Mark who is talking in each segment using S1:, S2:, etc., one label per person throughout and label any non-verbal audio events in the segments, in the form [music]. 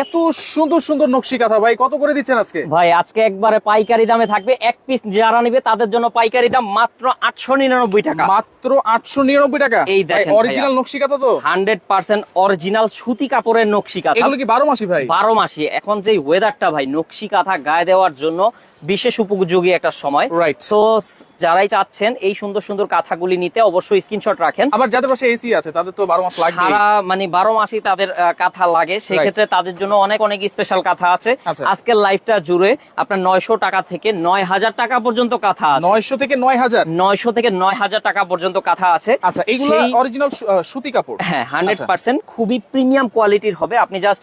S1: এত সুন্দর সুন্দর নকশি কাঁথা ভাই কত করে দিচ্ছেন আজকে?
S2: ভাই আজকে একবারে পাইকারি দামে থাকবে এক পিস যারা নিবে তাদের জন্য পাইকারি দাম মাত্র আটশো নিরানব্বই টাকা।
S1: মাত্র আটশো নিরানব্বই টাকা?
S2: এই দেখেন
S1: অরিজিনাল নকশি কাঁথা তো?
S2: হান্ড্রেড পার্সেন্ট অরিজিনাল সুতি কাপড়ের নকশি কাঁথা।
S1: এগুলো কি বারো মাসি ভাই?
S2: বারো মাসি। এখন যে ওয়েদারটা ভাই নকশি কাঁথা গায়ে দেওয়ার জন্য বিশেষ উপযোগী একটা সময়।
S1: Right.
S2: সো যারাই চাচ্ছেন এই সুন্দর সুন্দর কাঁথাগুলি নিতে অবশ্যই স্ক্রিনশট রাখেন।
S1: আবার যাদের পাশে এসি আছে তাদের তো বারো মাস লাগবে
S2: সারা মানে বারো মাসই তাদের কাঁথা লাগে। সেই
S1: Right.
S2: ক্ষেত্রে তাদের জন্য অনেক অনেক স্পেশাল কাঁথা আছে।
S1: আচ্ছা।
S2: আজকের লাইফটা জুড়ে আপনার নয়শো টাকা থেকে নয় হাজার টাকা পর্যন্ত কাঁথা আছে।
S1: নয়শো থেকে নয় হাজার?
S2: নয়শো থেকে নয় হাজার টাকা পর্যন্ত কাঁথা আছে।
S1: আচ্ছা
S2: সেই-
S1: অরিজিনাল সুতি কাপড়?
S2: হ্যাঁ হান্ড্রেড
S1: আচ্ছা।
S2: পার্সেন্ট খুবই প্রিমিয়াম কোয়ালিটির হবে। আপনি জাস্ট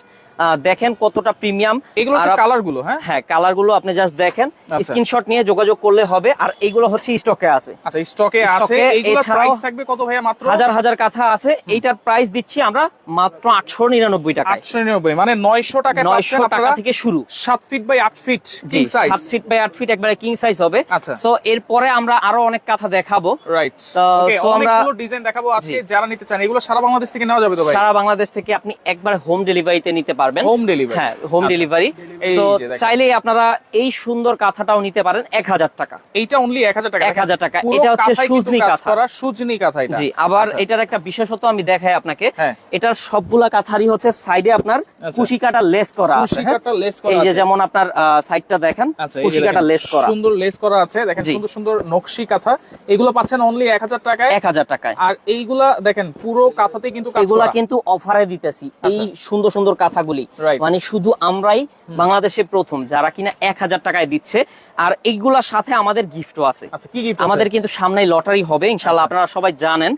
S2: দেখেন কতটা প্রিমিয়াম
S1: এগুলো কালারগুলো হ্যাঁ?
S2: হ্যাঁ কালারগুলো আপনি জাস্ট দেখেন।
S1: আচ্ছা।
S2: স্ক্রিনশট নিয়ে যোগাযোগ করলে হবে। আর এইগুলো হচ্ছে স্টকে আছে।
S1: আচ্ছা স্টকে আছে। এইগুলো প্রাইস থাকবে কত ভাইয়া মাত্র?
S2: হাজার হাজার কাঁথা আছে। এইটার প্রাইস দিচ্ছি আমরা মাত্র আটশো নিরানব্বই টাকায়।
S1: আটশো নিরানব্বই মানে নয়শো টাকা
S2: নয়শো টাকা থেকে শুরু।
S1: সাত ফিট বাই আট ফিট সাইজ
S2: সাত ফিট বাই আট ফিট একবারে কিং সাইজ হবে।
S1: আচ্ছা।
S2: সো এরপরে আমরা আরও অনেক কাঁথা দেখাবো।
S1: রাইট
S2: তো, আমরা-
S1: ডিজাইন দেখাবো আজকে যারা নিতে চান। এগুলো সারা বাংলাদেশ থেকে নেওয়া যাবে তো ভাই?
S2: সারা বাংলাদেশ থেকে আপনি একবার হোম ডেলিভারিতে নিতে পারবেন।
S1: হোম ডেলিভারি
S2: হ্যাঁ হোম ডেলিভারি তো। চাইলেই আপনারা এই সুন্দর কাঁথাটাও নিতে পারেন এক হাজার টাকা।
S1: এইটা অনলি এক হাজার টাকা।
S2: 1000 টাকা। এটা হচ্ছে সুজনি কাঁথা।
S1: সুজনি কাঁথা
S2: জি আবার
S1: আচ্ছা।
S2: এটার একটা বিশেষত্ব আমি দেখাই আপনাকে।
S1: হ্যাঁ।
S2: এটার সবগুলা কাঁথারই হচ্ছে সাইডে আপনার
S1: আচ্ছা।
S2: কুশি কাটা লেস করা আছে
S1: কুশি
S2: হ্যাঁ?
S1: লেস করা
S2: এই যে যেমন আপনার সাইডটা দেখেন
S1: আচ্ছা এই যে
S2: কুশি কাটা লেস করা।
S1: সুন্দর লেস করা আছে। দেখেন সুন্দর সুন্দর নকশি কাঁথা। এগুলো পাচ্ছেন অনলি এক হাজার টাকায়।
S2: এক হাজার টাকায়।
S1: আর এইগুলা দেখেন পুরো কাঁথাতে কিন্তু
S2: এগুলা। কিন্তু অফারে দিতেছি। এই সুন্দর সুন্দর কাঁথাগুলি।
S1: Right.
S2: মানে শুধু আমরাই বাংলাদেশে প্রথম যারা কিনা এক হাজার টাকায় দিচ্ছে আর এইগুলার সাথে আমাদের গিফটও আছে।
S1: আচ্ছা
S2: আমাদের কিন্তু সামনে লটারি হবে ইনশাল্লাহ আপনারা সবাই জানেন।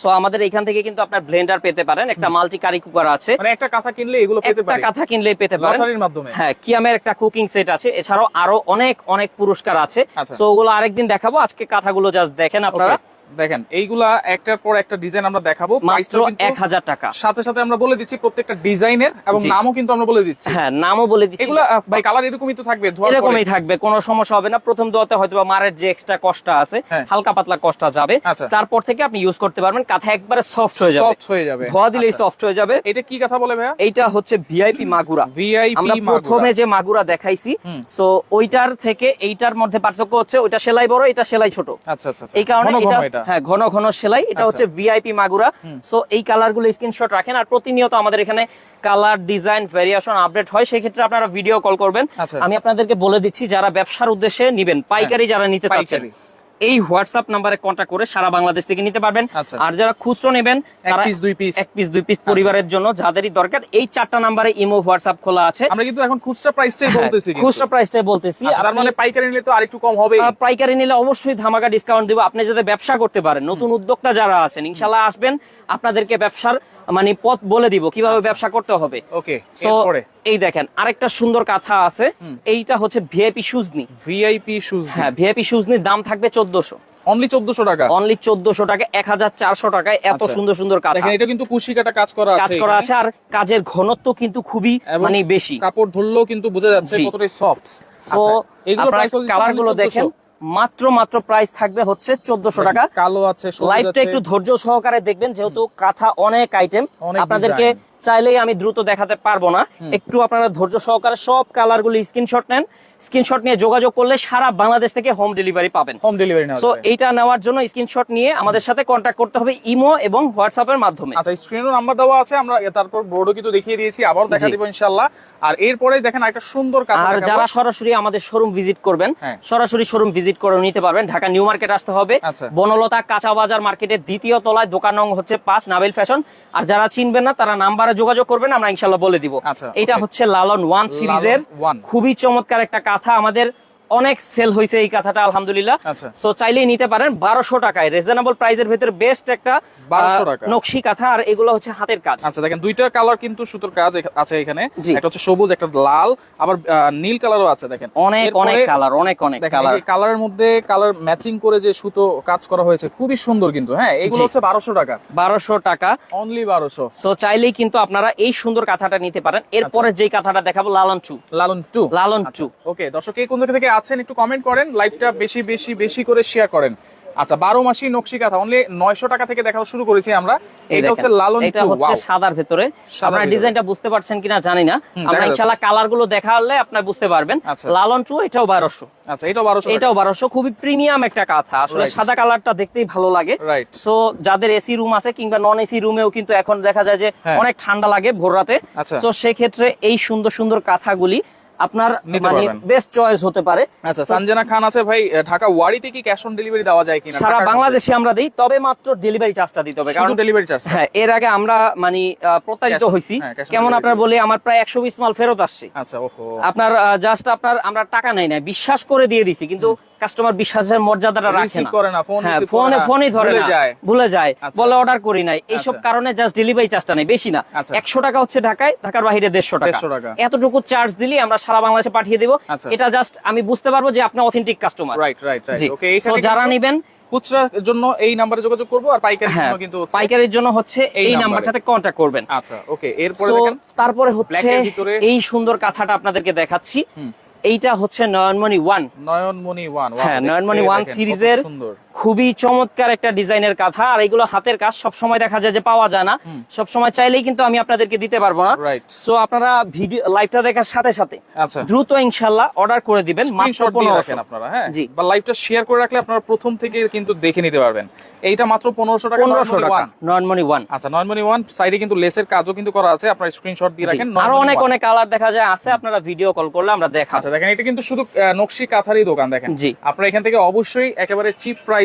S2: সো আমাদের এখান থেকে কিন্তু আপনার ব্লেন্ডার পেতে পারেন একটা মাল্টি কারি কুকার আছে।
S1: মানে একটা কাঁথা কিনলে এগুলো পেতে
S2: একটা কাঁথা কিনলে পেতে পারেন।
S1: লটারির মাধ্যমে।
S2: হ্যাঁ কিয়ামের একটা কুকিং সেট আছে এছাড়াও আরও অনেক অনেক পুরস্কার আছে।
S1: আচ্ছা।
S2: তো ওগুলো আরেকদিন দেখাবো আজকে কাঁথাগুলো জাস্ট দেখেন আপনারা।
S1: দেখেন এইগুলা একটার পর একটা ডিজাইন আমরা দেখাবো
S2: মাত্র এক হাজার টাকা।
S1: সাথে সাথে আমরা বলে দিচ্ছি প্রত্যেকটা ডিজাইনের এবং নামও কিন্তু আমরা বলে দিচ্ছি।
S2: হ্যাঁ নামও বলে দিচ্ছি।
S1: এগুলা ভাই কালার এরকমই তো থাকবে
S2: এরকমই থাকবে কোনো সমস্যা হবে না। প্রথম দোয়াতে হয়তো বা মারের যে এক্সট্রা কষ্ট আছে
S1: হ্যাঁ।
S2: হালকা পাতলা কষ্ট যাবে।
S1: আচ্ছা।
S2: তারপর থেকে আপনি ইউজ করতে পারবেন কাঁথা একবারে সফট হয়ে যাবে।
S1: সফট হয়ে যাবে।
S2: ধোয়া দিলেই
S1: আচ্ছা।
S2: সফট হয়ে যাবে।
S1: এটা কি কথা বলে ভাইয়া?
S2: এটা হচ্ছে ভিআইপি মাগুরা।
S1: ভিআইপি
S2: আমরা প্রথমে যে মাগুরা দেখাইছি। সো ওইটার থেকে এইটার মধ্যে পার্থক্য হচ্ছে ওইটা সেলাই বড় এটা সেলাই ছোট।
S1: আচ্ছা আচ্ছা আচ্ছা।
S2: এই কারণে এটা।
S1: এটা?
S2: হ্যাঁ ঘন ঘন সেলাই। এটা
S1: আচ্ছা।
S2: হচ্ছে ভিআইপি মাগুরা। সো এই কালারগুলো স্ক্রিনশট রাখেন আর প্রতিনিয়ত আমাদের এখানে কালার ডিজাইন ভেরিয়েশন আপডেট হয়। সেই ক্ষেত্রে আপনারা ভিডিও কল করবেন।
S1: আচ্ছা।
S2: আমি আপনাদেরকে বলে দিচ্ছি যারা ব্যবসার উদ্দেশ্যে নিবেন পাইকারি যারা নিতে চাচ্ছেন। এই হোয়াটসঅ্যাপ নাম্বারে কন্ট্যাক্ট করে সারা বাংলাদেশ থেকে নিতে পারবেন।
S1: আচ্ছা।
S2: আর যারা খুচরো নেবেন তারা
S1: পিস দুই পিস
S2: এক পিস দুই পিস পরিবারের জন্য যাদেরই দরকার এই চারটা নাম্বারে ইমো হোয়াটসঅ্যাপ খোলা আছে।
S1: আমরা কিন্তু এখন খুচরা প্রাইসটাই
S2: হ্যাঁ,
S1: বলতেছি।
S2: খুচরা প্রাইসটাই বলতেছি।
S1: আর
S2: আপনি-
S1: মানে পাইকারি নিলে তো আরেকটু কম হবে
S2: পাইকারি নিলে অবশ্যই ধামাকা ডিসকাউন্ট দিব। আপনি যাতে ব্যবসা করতে পারেন নতুন উদ্যোক্তা যারা আছেন ইনশাল্লাহ আসবেন। আপনাদেরকে ব্যবসার মানে পথ বলে দিব কীভাবে ব্যবসা করতে হবে।
S1: ওকে
S2: সো এই দেখেন আরেকটা সুন্দর কথা আছে এইটা হচ্ছে ভিআইপি সুজনি
S1: ভিআইপি শুজ
S2: হ্যাঁ ভিআইপি সুজনির দাম থাকবে চোদ্দশো।
S1: অনলি 1400 টাকা?
S2: অনলি চোদ্দশো টাকা এক হাজার চারশো টাকায় এত
S1: আচ্ছা।
S2: সুন্দর সুন্দর কাঁথা।
S1: দেখেন এটা কিন্তু কুশি কাটা কাজ করা আছে
S2: কাজ করা আছে আর কাজের ঘনত্ব কিন্তু খুবই মানে বেশি।
S1: কাপড় ধরলেও কিন্তু বোঝা যাচ্ছে। কতটাই সফট
S2: সো
S1: এগুলো প্রাইস
S2: কালারগুলো দেখেন। মাত্র মাত্র প্রাইস থাকবে হচ্ছে চোদ্দশো টাকা।
S1: কালো আছে লাইফটা
S2: একটু ধৈর্য সহকারে দেখবেন যেহেতু কাঁথা অনেক আইটেম আপনাদেরকে চাইলেই আমি দ্রুত দেখাতে পারব না। একটু আপনারা ধৈর্য সহকারে সব কালার গুলি স্ক্রিনশট নেন। স্ক্রিনশট নিয়ে যোগাযোগ করলে সারা বাংলাদেশ থেকে হোম ডেলিভারি পাবেন।
S1: হোম ডেলিভারি
S2: সো এইটা নেওয়ার জন্য স্ক্রিনশট নিয়ে আমাদের সাথে কন্ট্যাক্ট করতে হবে ইমো এবং হোয়াটসঅ্যাপের মাধ্যমে।
S1: আচ্ছা স্ক্রিনেও নাম্বার দেওয়া আছে আমরা তারপর বোর্ডও কিন্তু দেখিয়ে দিয়েছি আবার দেখা দিব ইনশাআল্লাহ। আর এরপরে দেখেন একটা সুন্দর কাজ
S2: আর যারা সরাসরি আমাদের শোরুম ভিজিট করবেন
S1: হ্যাঁ।
S2: সরাসরি শোরুম ভিজিট করে নিতে পারবেন। ঢাকা নিউ মার্কেট আসতে হবে।
S1: আচ্ছা।
S2: বনলতা কাঁচা বাজার মার্কেটের দ্বিতীয় তলায় দোকান নং হচ্ছে পাঁচ নাবেল ফ্যাশন। আর যারা চিনবেন না তারা নাম্বারে যোগাযোগ করবেন আমরা ইনশাল্লাহ বলে দিব।
S1: আচ্ছা,
S2: এটা হচ্ছে লালন ওয়ান সিরিজের। খুবই চমৎকার একটা কাঁথা আমাদের অনেক সেল হয়েছে এই কাঁথাটা আলহামদুলিল্লাহ।
S1: আচ্ছা।
S2: সো চাইলেই নিতে পারেন বারোশো টাকায়। রিজনেবল প্রাইসের ভেতরে বেস্ট একটা
S1: 1200
S2: আহ,
S1: টাকা।
S2: নকশি কাঁথা আর এগুলো হচ্ছে হাতের কাজ।
S1: আচ্ছা দেখেন দুইটা কালার কিন্তু সুতোর কাজ আছে এখানে। একটা হচ্ছে সবুজ একটা লাল আবার নীল কালারও আছে দেখেন।
S2: অনেক অনেক কালার অনেক অনেক কালার
S1: কালারের মধ্যে কালার ম্যাচিং করে যে সুতো কাজ করা হয়েছে খুবই সুন্দর কিন্তু হ্যাঁ? এগুলো হচ্ছে বারোশো টাকা।
S2: বারোশো টাকা।
S1: অনলি বারোশো।
S2: সো চাইলেই কিন্তু আপনারা এই সুন্দর কাঁথাটা নিতে পারেন। এরপরে
S1: আচ্ছা।
S2: যেই কাঁথাটা দেখাবো Lalon two.
S1: Lalon two.
S2: Lalon two.
S1: Okay দর্শক এই কোন জায়গা থেকে আছেন একটু কমেন্ট করেন লাইভটা বেশি বেশি বেশি করে শেয়ার করেন। আচ্ছা বারো মাসি নকশি কাঁথা অনলি নয়শো টাকা থেকে দেখা শুরু করেছি আমরা। এটা হচ্ছে লালন
S2: এটা হচ্ছে সাদার ভেতরে। আপনার ডিজাইনটা বুঝতে পারছেন কিনা জানি না। আমরা
S1: দেখা
S2: ইনশাআল্লাহ কালারগুলো দেখালে আপনার বুঝতে পারবেন।
S1: আচ্ছা।
S2: লালন টু এটাও বারোশো।
S1: আচ্ছা এটাও বারোশো
S2: এটাও বারোশো খুবই প্রিমিয়াম একটা কাঁথা। আসলে. সাদা কালারটা দেখতেই ভালো লাগে। সো যাদের এসি রুম আছে কিংবা নন এসি রুমেও কিন্তু এখন দেখা যায় যে
S1: হ্যাঁ।
S2: অনেক ঠান্ডা লাগে ভোর রাতে।
S1: আচ্ছা।
S2: তো সেক্ষেত্রে এই সুন্দর সুন্দর কাঁথাগুলি আপনার মানে বেস্ট চয়েস হতে পারে।
S1: আচ্ছা সঞ্জনা খান আছে ভাই ঢাকা ওয়ারিতে কি ক্যাশ অন ডেলিভারি দেওয়া যায় কিনা?
S2: সারা বাংলাদেশে আমরা দেই তবে মাত্র ডেলিভারি চার্জটা দিতে হবে। কারণ
S1: ডেলিভারি চার্জ
S2: হ্যাঁ এর আগে আমরা মানে প্রতারিত
S1: হইছি।
S2: হয়েছি
S1: হ্যাঁ,
S2: কেমন আপনার বলে আমার প্রায় একশো বিশ মাল ফেরত আসছে।
S1: আচ্ছা ওহো।
S2: আপনার জাস্ট আপনার আমরা টাকা নাই না বিশ্বাস করে দিয়ে দিছি। কিন্তু কাস্টমার বিশ্বাসের মর্যাদাটা রাখে না।
S1: করে না ফোন
S2: ফোনে ফোনই ধরে না।
S1: যায়।
S2: ভুলে যায়।
S1: আচ্ছা।
S2: বলে অর্ডার করি নাই। এইসব
S1: আচ্ছা।
S2: কারণে জাস্ট ডেলিভারি চার্জটা নেই বেশি না।
S1: আচ্ছা।
S2: একশো টাকা হচ্ছে ঢাকায় ঢাকার বাইরে দেড়শো টাকা।
S1: 150 টাকা।
S2: এতটুকু চার্জ দিলে আমরা সারা বাংলাদেশে পাঠিয়ে দিব।
S1: আচ্ছা।
S2: এটা জাস্ট আমি বুঝতে পারব যে আপনি authentic customer
S1: right right right okay
S2: যারা নিবেন
S1: খুচরার জন্য এই নাম্বারে যোগাযোগ করব আর পাইকারির
S2: হ্যাঁ
S1: জন্য কিন্তু হচ্ছে-
S2: জন্য হচ্ছে
S1: এই
S2: নাম্বারটাতে কন্ট্যাক্ট করবেন।
S1: আচ্ছা ওকে এরপরে দেখেন
S2: তারপরে হচ্ছে এই সুন্দর কাঁথাটা আপনাদেরকে দেখাচ্ছি। এইটা হচ্ছে নয়নমণি ওয়ান
S1: নয়নমণি ওয়ান
S2: হ্যাঁ, নয়নমণি ওয়ান সিরিজের
S1: সুন্দর।
S2: খুবই চমৎকার একটা ডিজাইনের কাঁথা আর এগুলো হাতের কাজ সব সময় দেখা যায় যে পাওয়া যায় না। সব সময় চাইলেই কিন্তু আমি আপনাদেরকে দিতে পারব না। সো আপনারা ভিডিও লাইভটা দেখার সাথে সাথে
S1: আচ্ছা।
S2: দ্রুত ইনশাল্লাহ অর্ডার করে দিবেন মাত্র
S1: স্ক্রিনশট দিয়ে
S2: পনেরোশো।
S1: রাখেন আপনারা হ্যাঁ?
S2: জি।
S1: বা লাইভটা শেয়ার করে রাখলে আপনারা প্রথম থেকে কিন্তু দেখে নিতে পারবেন। এইটা মাত্র পনেরোশো টাকা
S2: পনেরোশো
S1: নয়নমণি
S2: টাকা
S1: one।
S2: নয়নমণি ওয়ান
S1: আচ্ছা নয়নমণি ওয়ান সাইডে কিন্তু লেসের কাজও কিন্তু করা আছে আপনারা স্ক্রিনশট দিয়ে রাখেন আরও
S2: অনেক অনেক কালার দেখা যায় আছে আপনারা ভিডিও কল করলে আমরা দেখা
S1: আচ্ছা দেখেন এটা কিন্তু শুধু নকশি কাঁথারই দোকান দেখেন।
S2: জি।
S1: আপনারা এখান থেকে অবশ্যই একেবারে চিপ প্রাইসে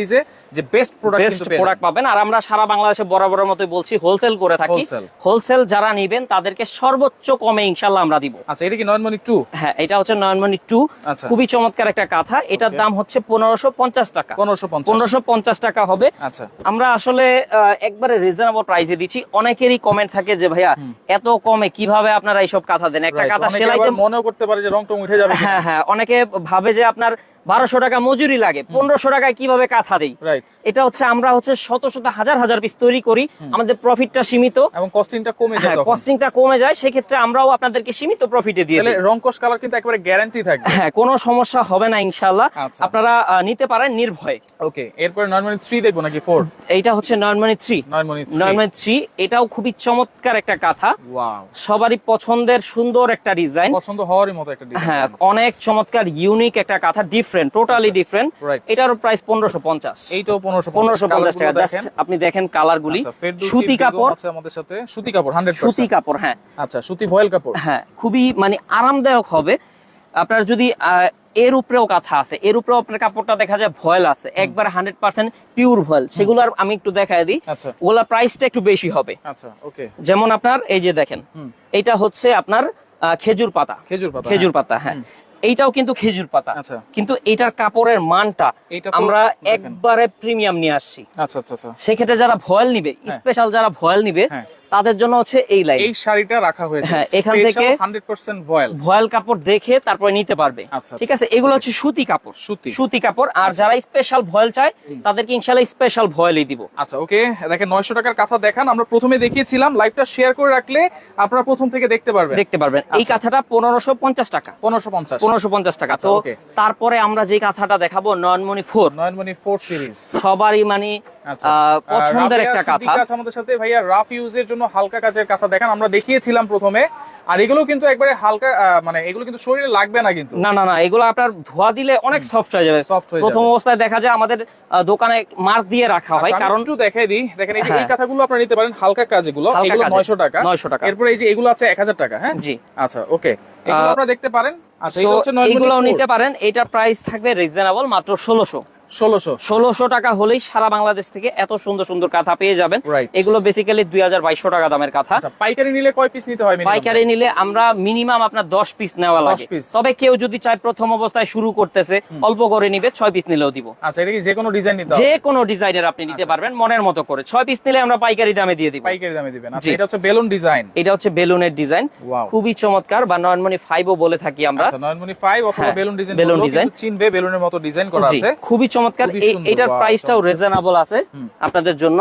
S1: যে বেস্ট প্রোডাক্ট
S2: বেস্ট প্রোডাক্ট পাবেন। আর আমরা সারা বাংলাদেশে বরাবরের মতোই বলছি হোলসেল করে থাকি। হোলসেল যারা নিবেন তাদেরকে সর্বোচ্চ কমে ইনশাল্লাহ আমরা দিব।
S1: আচ্ছা এটা কি নয়নমণি টু
S2: হ্যাঁ এটা হচ্ছে নয়নমণি টু
S1: আচ্ছা।
S2: খুবই চমৎকার একটা কাঁথা। এটার দাম হচ্ছে পনেরোশো পঞ্চাশ টাকা।
S1: পনেরোশো পঞ্চাশ।
S2: পনেরোশো পঞ্চাশ টাকা হবে।
S1: আচ্ছা।
S2: আমরা আসলে একবারে রিজনেবল প্রাইসে দিচ্ছি। অনেকেরই কমেন্ট থাকে যে ভাইয়া এত কমে কীভাবে আপনারা এইসব কাঁথা দেন? একটা কাঁথা সেলাইতে
S1: মনেও করতে পারে যে রং টং উঠে যাবে
S2: হ্যাঁ হ্যাঁ অনেকে ভাবে যে আপনার বারোশো টাকা মজুরি লাগে পনেরোশো টাকায় কীভাবে কাঁথা দেই? এটা হচ্ছে আমরা হচ্ছে শত শত হাজার হাজার পিস তৈরি করি আমাদের প্রফিটটা সীমিত।
S1: এবং কস্টিংটা কমে যায়
S2: হ্যাঁ কস্টিংটা কমে যায় সেক্ষেত্রে আমরাও আপনাদেরকে সীমিত প্রফিটে দিয়ে দিই
S1: রং কস কালার কিন্তু একেবারে গ্যারান্টি থাকবে।
S2: হ্যাঁ কোনো সমস্যা হবে না ইনশাল্লাহ
S1: আচ্ছা।
S2: আপনারা নিতে পারেন নির্ভয়ে।
S1: ওকে এরপরে নয়নমণি থ্রি দেখব নাকি ফোর
S2: এইটা হচ্ছে নয়নমণি থ্রি
S1: নয়নমণি
S2: থ্রি এটাও খুবই চমৎকার একটা কাঁথা। সবারই পছন্দের সুন্দর একটা ডিজাইন
S1: পছন্দ হওয়ারই মতো একটা ডিজাইন
S2: হ্যাঁ অনেক চমৎকার ইউনিক একটা কাঁথা। Different totally different
S1: Right.
S2: এটার প্রাইস পনেরোশো পঞ্চাশ।
S1: এইটাও পনেরোশো
S2: পনেরোশো পঞ্চাশ টাকা। জাস্ট আপনি দেখেন কালার গুলি সুতি কাপড়।
S1: আছে আমাদের সাথে। সুতি কাপড় হান্ড্রেড
S2: সুতি কাপড় হ্যাঁ।
S1: আচ্ছা সুতি ভয়েল কাপড়।
S2: হ্যাঁ খুবই মানে আরামদায়ক হবে। আপনার যদি এর উপরেও কাঁথা আছে এর উপরেও আপনার কাপড়টা দেখা যায় ভয়েল আছে। একবার হান্ড্রেড পার্সেন্ট পিওর ভয়েল। সেগুলো আর আমি একটু দেখাই দিই।
S1: আচ্ছা।
S2: ওগুলা প্রাইসটা একটু বেশি হবে।
S1: আচ্ছা ওকে
S2: যেমন আপনার এই যে দেখেন। এটা হচ্ছে আপনার খেজুর পাতা।
S1: খেজুর পাতা
S2: খেজুর পাতা হ্যাঁ। এইটাও কিন্তু খেজুর পাতা।
S1: আচ্ছা।
S2: কিন্তু এটার কাপড়ের মানটা আমরা একবারে প্রিমিয়াম নিয়ে আসছি।
S1: আচ্ছা আচ্ছা আচ্ছা।
S2: সেক্ষেত্রে যারা ভয়েল নিবে স্পেশাল যারা ভয়েল নিবে
S1: হ্যাঁ।
S2: তাদের জন্য হচ্ছে এই লাইন
S1: এই শাড়িটা রাখা হয়েছে।
S2: হ্যাঁ, এখান থেকে-
S1: হান্ড্রেড পার্সেন্ট ভয়েল।
S2: ভয়েল কাপড় দেখে তারপরে নিতে পারবে।
S1: আচ্ছা,
S2: ঠিক আছে? এগুলো হচ্ছে সুতি কাপড়।
S1: সুতি।
S2: সুতি কাপড়। আর যারা স্পেশাল ভয়েল চায় তাদেরকে ইনশাল্লাহ স্পেশাল ভয়েলই দিব।
S1: আচ্ছা ওকে। দেখেন নয়শো টাকার কাঁথা দেখান। আমরা প্রথমে দেখিয়েছিলাম লাইভটা শেয়ার করে রাখলে আপনারা প্রথম থেকে দেখতে পারবেন।
S2: দেখতে পারবেন। এই
S1: আচ্ছা।
S2: কাঁথাটা পনেরোশো পঞ্চাশ টাকা।
S1: পনেরোশো পঞ্চাশ।
S2: পনেরোশো পঞ্চাশ টাকা।
S1: আচ্ছা,
S2: তো তারপরে আমরা যে কাঁথাটা দেখাবো Nayanmoni four.
S1: Nayanmoni four series.
S2: সবারই মানে
S1: আচ্ছা।
S2: পছন্দের একটা কাঁথা।
S1: আমাদের সাথে। ভাইয়া রাফ ইউজের জন্য হালকা কাজের কাঁথা দেখান আমরা দেখিয়েছিলাম প্রথমে। আর এগুলো কিন্তু একবারে হালকা মানে এগুলো কিন্তু শরীরে লাগবে না কিন্তু।
S2: না না না এগুলো আপনার ধোয়া দিলে অনেক সফট হয়ে যাবে।
S1: Soft হয়ে
S2: প্রথম অবস্থায় দেখা যায় আমাদের দোকানে মার্ক দিয়ে রাখা হয়
S1: আচ্ছা,
S2: কারণ
S1: একটু দেখাই দিই। দেখেন এই এই
S2: হ্যাঁ।
S1: কাঁথাগুলো আপনারা নিতে পারেন হালকা কাজ এগুলো
S2: হালকা
S1: এগুলো
S2: কাজের।
S1: নয়শো টাকা।
S2: 900 টাকা।
S1: এরপরে এই যে এগুলো আছে এক হাজার টাকা হ্যাঁ?
S2: জি।
S1: আচ্ছা ওকে। এগুলো আপনারা দেখতে পারেন। আচ্ছা হচ্ছে
S2: এগুলো নিতে পারেন এটার প্রাইস থাকবে রিজনেবল মাত্র ষোলোশো।
S1: ষোলোশো।
S2: ষোলোশো টাকা হলেই সারা বাংলাদেশ থেকে এত সুন্দর সুন্দর কাঁথা পেয়ে যাবেন। এগুলো বেসিক্যালি দুই হাজার বাইশশো টাকা দামের কাঁথা।
S1: আচ্ছা পাইকারি নিলে কয় পিস নিতে হয়
S2: পাইকারি নিলে আমরা মিনিমাম আপনার দশ পিস নেওয়া লাগে। তবে কেউ যদি চায় প্রথম অবস্থায় শুরু করতেছে অল্প করে নিবে ছয় পিস নিলেও দিব।
S1: আচ্ছা এটা কি যে কোনো ডিজাইন নিতে
S2: যে কোনো ডিজাইনের আপনি নিতে পারবেন মনের মতো করে। ছয় পিস নিলে আমরা পাইকারি দামে দিয়ে দিব।
S1: পাইকারি দামে দিবেন। আচ্ছা এটা হচ্ছে বেলুন ডিজাইন
S2: এটা হচ্ছে বেলুনের ডিজাইন খুবই চমৎকার বা নয়নমণি ফাইভও বলে থাকি আমরা।
S1: আচ্ছা নয়নমণি 5 অথবা
S2: হ্যাঁ,
S1: বেলুন ডিজাইন
S2: বেলুন ডিজাইন।
S1: চিনবে বেলুনের মতো ডিজাইন করা আছে।
S2: খুবই চমৎকার এটার প্রাইসটাও রিজনেবল আছে আপনাদের জন্য।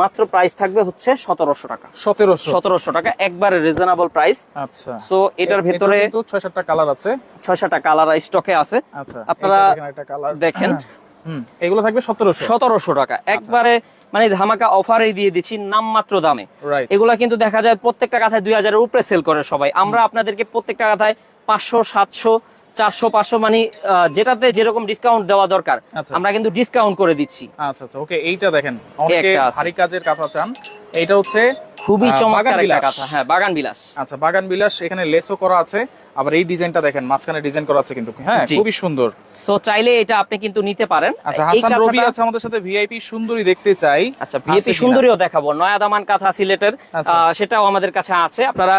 S2: মাত্র প্রাইস থাকবে হচ্ছে সতেরোশো টাকা।
S1: 1700
S2: সতেরোশো টাকা একবারে রিজনেবল প্রাইস
S1: আচ্ছা।
S2: সো এটার ভেতরে
S1: 6 7টা কালার আছে।
S2: ছয় সাতটা কালার স্টকে আছে।
S1: আচ্ছা
S2: আপনারা
S1: দেখেন [clears throat] এগুলো থাকবে সতেরোশো।
S2: সতেরোশো টাকা। একবারে মানে ধামাকা অফারে দিয়ে দিচ্ছি নামমাত্র দামে। এগুলা কিন্তু দেখা যায় প্রত্যেকটা কাথায় দুই হাজারের উপরে সেল করে সবাই। আমরা আপনাদেরকে প্রত্যেকটা কাথায় পাঁচশো সাতশো চারশো পাঁচশো মানে যেটাতে যেরকম ডিসকাউন্ট দেওয়া দরকার
S1: আচ্ছা।
S2: আমরা কিন্তু ডিসকাউন্ট করে দিচ্ছি।
S1: আচ্ছা আচ্ছা ওকে এইটা দেখেন অনেকে ভারী কাজের কাঁথা চান এইটা হচ্ছে
S2: খুবই চমৎকার একটা কাঁথা হ্যাঁ বাগান বিলাস।
S1: আচ্ছা বাগান বিলাস এখানে লেসও করা আছে আবার এই ডিজাইনটা দেখেন মাঝখানে ডিজাইন করা আছে কিন্তু হ্যাঁ খুবই সুন্দর।
S2: সো চাইলে এটা আপনি কিন্তু নিতে পারেন।
S1: আচ্ছা হাসান রবি আছে আমাদের সাথে ভিআইপি সুন্দরী দেখতে চাই।
S2: আচ্ছা
S1: কিনা?
S2: সুন্দরীও দেখাবো নয়া দামান কাঁথা সিলেটের
S1: আচ্ছা।
S2: সেটাও আমাদের কাছে আছে। আপনারা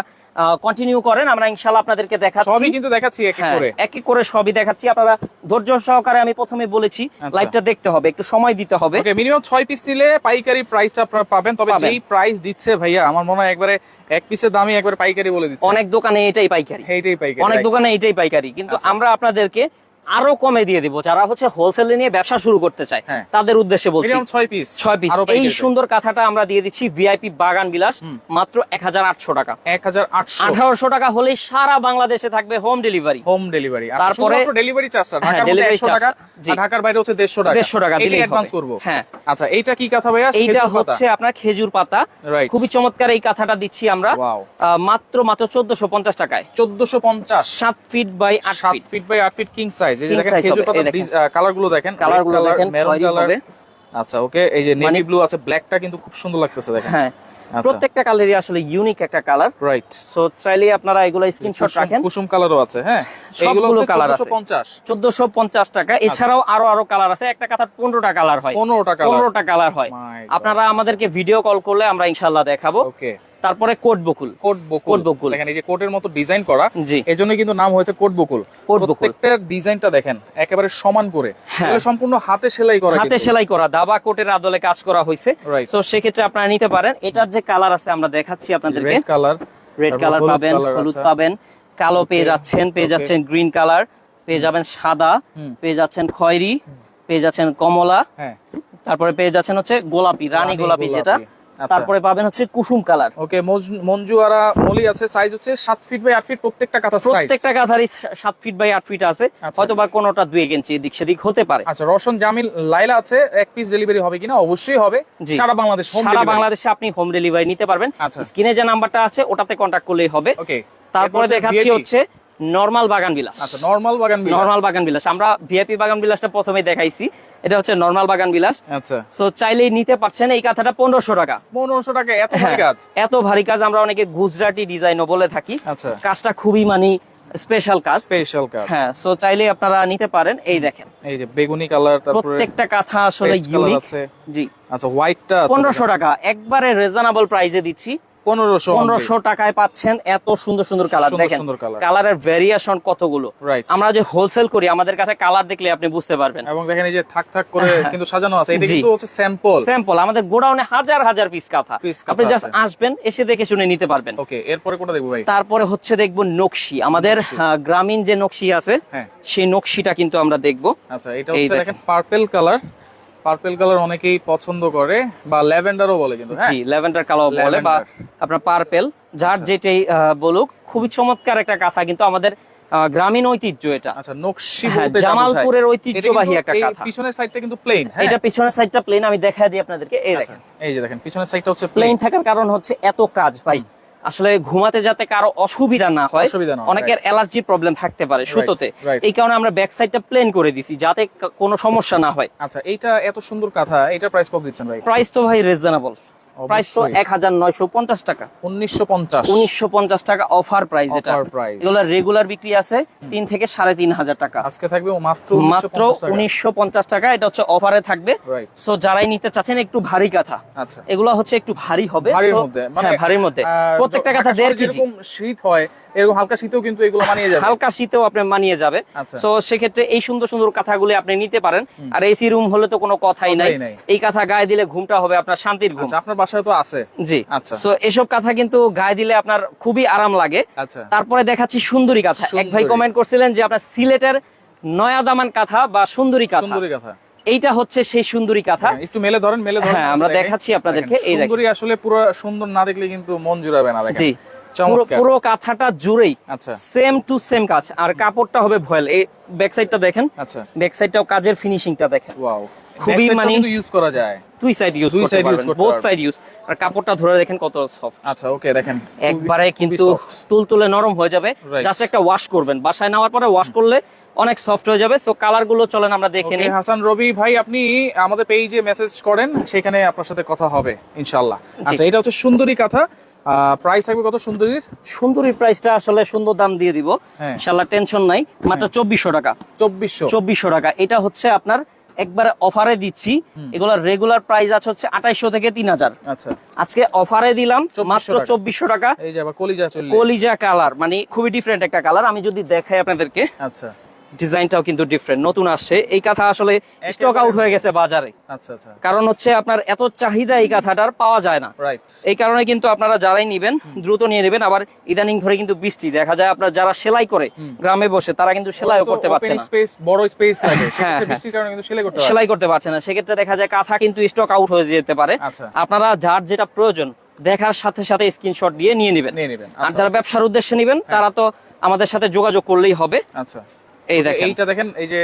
S2: কন্টিনিউ করেন আমরা ইনশাল্লাহ আপনাদেরকে দেখাচ্ছি।
S1: সবই কিন্তু দেখাচ্ছি এক এক
S2: হ্যাঁ,
S1: করে।
S2: এক এক করে সবই দেখাচ্ছি। আপনারা ধৈর্য সহকারে আমি প্রথমে বলেছি
S1: আচ্ছা।
S2: লাইভটা দেখতে হবে একটু সময় দিতে হবে।
S1: ওকে মিনিমাম ছয় পিস নিলে পাইকারি প্রাইসটা আপনারা পাবেন তবে। যেই প্রাইস দিচ্ছে ভাইয়া আমার মনে হয় একবারে এক পিসের দামই একবার পাইকারি বলে দিচ্ছে।
S2: অনেক দোকানে এটাই পাইকারি।
S1: এটাই পাইকারি
S2: অনেক দোকানে এটাই পাইকারি। কিন্তু
S1: আচ্ছা।
S2: আমরা আপনাদেরকে আরও কমে দিয়ে দিব। যারা হচ্ছে হোলসেলে নিয়ে ব্যবসা শুরু করতে চায়
S1: হ্যাঁ।
S2: তাদের উদ্দেশ্যে বলছি
S1: ছয় পিস
S2: ছয় পিস এই সুন্দর কাঁথাটা আমরা দিয়ে দিচ্ছি ভিআইপি বাগান বিলাস মাত্র এক হাজার আটশো টাকা।
S1: এক হাজার আটশো।
S2: আঠারোশো টাকা হলেই সারা বাংলাদেশে থাকবে হোম ডেলিভারি
S1: হোম ডেলিভারি
S2: তারপরে-
S1: ডেলিভারি চার্জটা
S2: হ্যাঁ,
S1: ঢাকার মধ্যে
S2: delivery
S1: 100 টাকা
S2: charge, জি।
S1: আর ঢাকার বাইরে হচ্ছে 150 টাকা।
S2: দেড়শো টাকা দিলেই
S1: অ্যাডভান্স। করব।
S2: হ্যাঁ।
S1: আচ্ছা এইটা কি কথা ভাইয়া?
S2: এইটা হচ্ছে আপনার খেজুর পাতা. খুবই চমৎকার এই কাঁথাটা দিচ্ছি আমরা। মাত্র মাত্র চোদ্দশো পঞ্চাশ টাকায়।
S1: 1450
S2: সাত ফিট বাই আট ফিট
S1: ফিট বাই আট ফিট কিং সাইজ এই যে দেখেন খেজুর
S2: হবে, এই
S1: পাতার
S2: দেখেন।
S1: কালারগুলো দেখেন
S2: কালারগুলো দেখেন
S1: মেরুন কালার আচ্ছা ওকে এই যে নেভি ব্লু আছে ব্ল্যাকটা কিন্তু খুব সুন্দর লাগতেছে দেখেন।
S2: হ্যাঁ
S1: আচ্ছা।
S2: প্রত্যেকটা কালারই আসলে ইউনিক একটা কালার
S1: রাইট
S2: সো চাইলে আপনারা এগুলো স্ক্রিনশট রাখেন।
S1: কুসুম কালারও আছে হ্যাঁ? এইগুলো
S2: কালার আছে।
S1: 1450
S2: চোদ্দশো পঞ্চাশ টাকা। এছাড়াও আরও আরও কালার আছে। একটা কাতার পনেরোটা কালার হয়।
S1: 15টা কালার
S2: কালার হয়। আপনারা আমাদেরকে ভিডিও কল করলে আমরা ইনশাল্লাহ দেখাবো।
S1: ওকে
S2: তারপরে কোট বকুল।
S1: কোট বকুল।
S2: কোট বকুল।
S1: দেখেন এই যে কোটের মতো ডিজাইন করা
S2: জি।
S1: এজন্য কিন্তু নাম হয়েছে কোট বকুল।
S2: কোট বকুল।
S1: প্রত্যেকটা ডিজাইনটা দেখেন একেবারে সমান করে।
S2: হ্যাঁ।
S1: সম্পূর্ণ হাতে সেলাই করা
S2: হাতে সেলাই করা দাবা কোটের আদলে কাজ করা হয়েছে. তো সেক্ষেত্রে আপনারা নিতে পারেন। এটার যে কালার আছে আমরা দেখাচ্ছি আপনাদেরকে।
S1: রেড কালার
S2: রেড কালার পাবেন হলুদ পাবেন। কালো পেয়ে যাচ্ছেন পেয়ে যাচ্ছেন গ্রিন কালার পেয়ে যাবেন সাদা। পেয়ে যাচ্ছেন খয়েরি পেয়ে যাচ্ছেন কমলা
S1: হ্যাঁ।
S2: তারপরে পেয়ে যাচ্ছেন হচ্ছে গোলাপি রানী গোলাপি। যেটা। তারপরে পাবেন হচ্ছে কুসুম কালার।
S1: ওকে মঞ্জু আরা মলি আছে সাইজ হচ্ছে 7 ফিট বাই 8 ফিট প্রত্যেকটা কাঁথা সাইজ
S2: প্রত্যেকটা কাঁথারই সাত ফিট বাই আট ফিট আছে
S1: আচ্ছা।
S2: হয়তো বা কোনোটা দুই এক ইঞ্চি এদিক সেদিক হতে পারে।
S1: আচ্ছা রশন জামিল লাইলা আছে এক পিস ডেলিভারি হবে কিনা? অবশ্যই হবে। সারা বাংলাদেশ হোম
S2: সারা বাংলাদেশে আপনি হোম ডেলিভারি নিতে পারবেন।
S1: আচ্ছা।
S2: স্ক্রিনে যে নাম্বারটা আছে ওটাতে কন্ট্যাক্ট করলেই হবে।
S1: ওকে।
S2: তারপরে দেখাচ্ছি হচ্ছে নরমাল বাগান বিলাস।
S1: আচ্ছা নরমাল বাগান বিলাস।
S2: নরমাল বাগান বিলাস। আমরা ভিআইপি বাগান বিলাসটা প্রথমে দেখাইছি। এটা হচ্ছে নরমাল বাগান বিলাস।
S1: আচ্ছা।
S2: সো চাইলেই নিতে পারছেন এই কাঁথাটা পনেরোশো টাকা।
S1: 1500 টাকা এত
S2: হ্যাঁ,
S1: ভারী কাজ।
S2: এত ভারী কাজ আমরা অনেকে গুজরাটি ডিজাইনও বলে থাকি।
S1: আচ্ছা।
S2: কাজটা খুবই মানে স্পেশাল কাজ।
S1: স্পেশাল কাজ।
S2: হ্যাঁ সো চাইলে আপনারা নিতে পারেন। এই দেখেন।
S1: এই যে বেগুনি কালার তারপরে
S2: প্রত্যেকটা কাঁথা আসলে ইউনিক জি।
S1: আচ্ছা হোয়াইটটা
S2: পনেরোশো টাকা। একবারে রিজনেবল প্রাইসে দিচ্ছি।
S1: 1500
S2: পনেরোশো টাকায় পাচ্ছেন এত সুন্দর সুন্দর কালার দেখেন? কালারের ভেরিয়েশন কতগুলো? আমরা যে হোলসেল করি আমাদের কাছে কালার দেখলে আপনি বুঝতে পারবেন।
S1: এবং দেখেন এই যে থাক থাক করে [laughs] কিন্তু সাজানো আছে এটা কিন্তু হচ্ছে স্যাম্পল
S2: স্যাম্পল আমাদের গোডাউনে হাজার হাজার পিস কাঁথা। আপনি জাস্ট আসবেন এসে দেখে শুনে নিতে পারবেন।
S1: ওকে এরপরে কোনটা দেখব ভাই?
S2: তারপরে হচ্ছে দেখব নকশি। আমাদের গ্রামীণ যে নকশি আছে
S1: হ্যাঁ।
S2: সেই নকশিটা কিন্তু আমরা দেখব।
S1: আচ্ছা এটা হচ্ছে
S2: দেখেন।
S1: দেখেন পার্পল কালার পার্পল কালার অনেকেই পছন্দ করে বা ল্যাভেন্ডারও বলে কিন্তু হ্যাঁ?
S2: জি ল্যাভেন্ডার কালার বলে বা আপনার পার্পেল যার
S1: আচ্ছা।
S2: যেটাই বলুক খুবই চমৎকার একটা কাঁথা কিন্তু আমাদের গ্রামীণ ঐতিহ্য এটা।
S1: আচ্ছা নকশি
S2: হ্যাঁ,
S1: বলতে
S2: জামালপুরের। ঐতিহ্যবাহী একটা কাঁথা।
S1: পিছনের সাইডটা কিন্তু প্লেন হ্যাঁ?
S2: এটা পিছনের সাইডটা প্লেন আমি দেখা দিই আপনাদেরকে এই
S1: আচ্ছা,
S2: দেখেন।
S1: এই যে দেখেন পিছনের সাইডটা হচ্ছে
S2: প্লেন থাকার কারণ হচ্ছে এত কাজ ভাই। আসলে ঘুমাতে যাতে কারও অসুবিধা না হয় অনেকের অ্যালার্জি প্রবলেম থাকতে পারে সুতোতে। এই কারণে আমরা ব্যাক সাইডটা প্লেন করে দিছি যাতে কোনো সমস্যা না হয়।
S1: আচ্ছা এইটা এত সুন্দর কথা এটা প্রাইস কত দিচ্ছেন ভাই?
S2: প্রাইস তো ভাই রিজনেবল প্রাইস তো
S1: অবশ্যই।
S2: এক হাজার নয়শো পঞ্চাশ টাকা।
S1: 1950
S2: উনিশশো পঞ্চাশ টাকা অফার প্রাইস এটা। এগুলো রেগুলার বিক্রি আছে থেকে সাড়ে তিন হাজার টাকা।
S1: আজকে থাকবে মাত্র
S2: মাত্র
S1: 1950 টাকা।
S2: এটা হচ্ছে অফারে থাকবে। সো যারাই নিতে চাচ্ছেন একটু ভারী কাঁথা।
S1: আচ্ছা।
S2: এগুলো হচ্ছে একটু ভারী হবে।
S1: ভারীর মধ্যে।
S2: হ্যাঁ ভারীর মধ্যে। প্রত্যেকটা কাঁথা কেজি।
S1: শীত হয় এরকম হালকা শীতেও কিন্তু এগুলো মানিয়ে যাবে।
S2: হালকা শীতেও আপনার মানিয়ে যাবে।
S1: আচ্ছা।
S2: তো সেক্ষেত্রে এই সুন্দর সুন্দর কাঁথাগুলি আপনি নিতে পারেন। আর এসি রুম হলে তো কোনো কথাই নাই। এই কাঁথা গায়ে দিলে ঘুমটা হবে আপনার শান্তির ঘুম।
S1: আচ্ছা আপনার বাসায় তো আছে।
S2: জি।
S1: আচ্ছা।
S2: তো এসব কাঁথা কিন্তু গায়ে দিলে আপনার খুবই আরাম লাগে।
S1: আচ্ছা।
S2: তারপরে দেখাচ্ছি সুন্দরী কাঁথা। এক ভাই কমেন্ট করছিলেন যে আপনার সিলেটের নয়া দামান কাঁথা বা সুন্দরী কাঁথা।
S1: সুন্দরী কথা।
S2: এইটা হচ্ছে সেই সুন্দরী কাঁথা।
S1: একটু মেলে ধরেন মেলে ধরেন
S2: হ্যাঁ, আমরা দেখাচ্ছি আপনাদেরকে, এই দেখেন।
S1: সুন্দরী আসলে পুরো সুন্দর না দেখলে কিন্তু মন জুড়াবে না দেখেন।
S2: জি। পুরো কাঁথাটা জুড়েই।
S1: আচ্ছা।
S2: সেম টু সেম কাজ। আর কাপড়টা হবে ভয়েল। এই ব্যাক সাইডটা দেখেন।
S1: আচ্ছা।
S2: ব্যাক সাইডটাও কাজের ফিনিশিংটা দেখেন।
S1: ওয়াও
S2: খুবই মানে-
S1: ইউজ করা যায়।
S2: দুই সাইড ইউজ
S1: দুই
S2: পারবেন
S1: করতে
S2: বোথ সাইড ইউজ আর কাপড়টা ধরে দেখেন কত সফট
S1: আচ্ছা ওকে দেখেন
S2: একবারে কিন্তু। তুলতুলে নরম হয়ে যাবে। জাস্ট একটা ওয়াশ করবেন। বাসায় নেওয়ার পরে ওয়াশ করলে অনেক সফট হয়ে যাবে। সো কালারগুলো চলেন আমরা দেখে নিই।
S1: হাসান রবি ভাই আপনি আমাদের পেজে মেসেজ করেন সেখানে আপনার সাথে কথা হবে ইনশাআল্লাহ। আচ্ছা এটা হচ্ছে সুন্দরী কথা। প্রাইস থাকবে কত সুন্দরীর?
S2: সুন্দরীর প্রাইসটা আসলে সুন্দর দাম দিয়ে দিব।
S1: হ্যাঁ।
S2: ইনশাল্লাহ টেনশন নাই। মাত্র চব্বিশশো টাকা।
S1: চব্বিশশো।
S2: চব্বিশশো টাকা। এটা হচ্ছে আপনার একবারে অফারে দিচ্ছি। এগুলোর রেগুলার প্রাইস আছে হচ্ছে আঠাইশো থেকে তিন হাজার।
S1: আচ্ছা।
S2: আজকে অফারে দিলাম
S1: 2400
S2: মাত্র। চব্বিশশো টাকা।
S1: এই যে আবার কলিজা চললে
S2: কলিজা কালার মানে খুবই ডিফারেন্ট একটা কালার আমি যদি দেখাই আপনাদেরকে।
S1: আচ্ছা।
S2: ডিজাইনটাও কিন্তু ডিফারেন্ট নতুন আসছে। এই কাঁথা আসলে স্টক আউট হয়ে গেছে বাজারে।
S1: আচ্ছা আচ্ছা।
S2: কারণ হচ্ছে আপনার এত চাহিদা এই কাঁথাটার পাওয়া যায় না। এই কারণে কিন্তু আপনারা যারাই নিবেন দ্রুত নিয়ে নেবেন। আবার ইদানিং ধরে কিন্তু বৃষ্টি দেখা যায় আপনার যারা সেলাই করে গ্রামে বসে তারা কিন্তু সেলাইও করতে পারছে না।
S1: স্পেস বড় স্পেস লাগে।
S2: হ্যাঁ, হ্যাঁ।
S1: বৃষ্টির কারণে কিন্তু সেলাই করতে
S2: সেলাই করতে পারছে না। সেক্ষেত্রে দেখা যায় কাঁথা কিন্তু স্টক আউট হয়ে যেতে পারে।
S1: আচ্ছা।
S2: আপনারা যার যেটা প্রয়োজন দেখার সাথে সাথে স্ক্রিনশট দিয়ে নিয়ে নেবেন। আর যারা ব্যবসার উদ্দেশ্যে নেবেন তারা তো আমাদের সাথে যোগাযোগ করলেই হবে।
S1: আচ্ছা।
S2: এই দেখেন।
S1: এইটা দেখেন এই যে